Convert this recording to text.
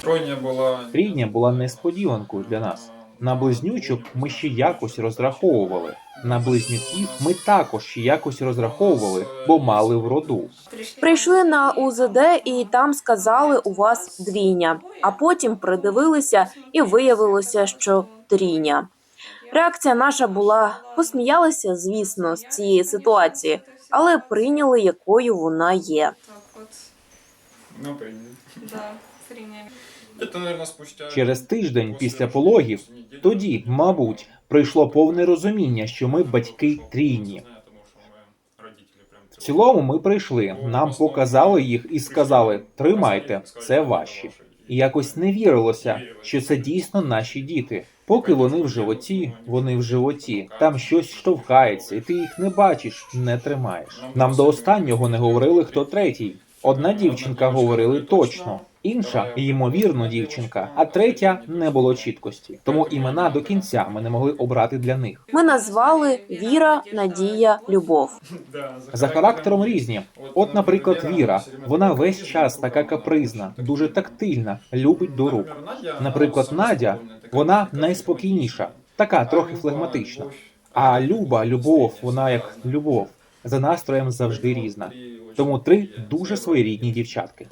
Тройня була Трійня була несподіванкою для нас. На близнючок ми ще якось розраховували. На близнюків ми також ще якось розраховували, бо мали в роду. Прийшли на УЗД і там сказали, у вас двійня. А потім придивилися і виявилося, що трійня. Реакція наша була посміялися, звісно, з цієї ситуації, але прийняли, якою вона є. Ну прийняли. да, зріння. Це, наверное, спустя Через тиждень після пологів, тоді, мабуть, прийшло повне розуміння, що ми батьки трійні. В цілому ми прийшли, нам показали їх і сказали: тримайте, це ваші. І якось не вірилося, що це дійсно наші діти. Поки вони в животі, вони в животі. Там щось штовхається, і ти їх не бачиш, не тримаєш. Нам до останнього не говорили, хто третій. Одна дівчинка говорили точно, інша ймовірно дівчинка, а третя не було чіткості. Тому імена до кінця ми не могли обрати для них. Ми назвали Віра, Надія, Любов. За характером різні. От, наприклад, Віра. Вона весь час така капризна, дуже тактильна, любить до рук. Наприклад, Надя, вона найспокійніша, така трохи флегматична. А Люба, любов, вона як любов, за настроєм завжди різна. Тому три дуже своєрідні дівчатки.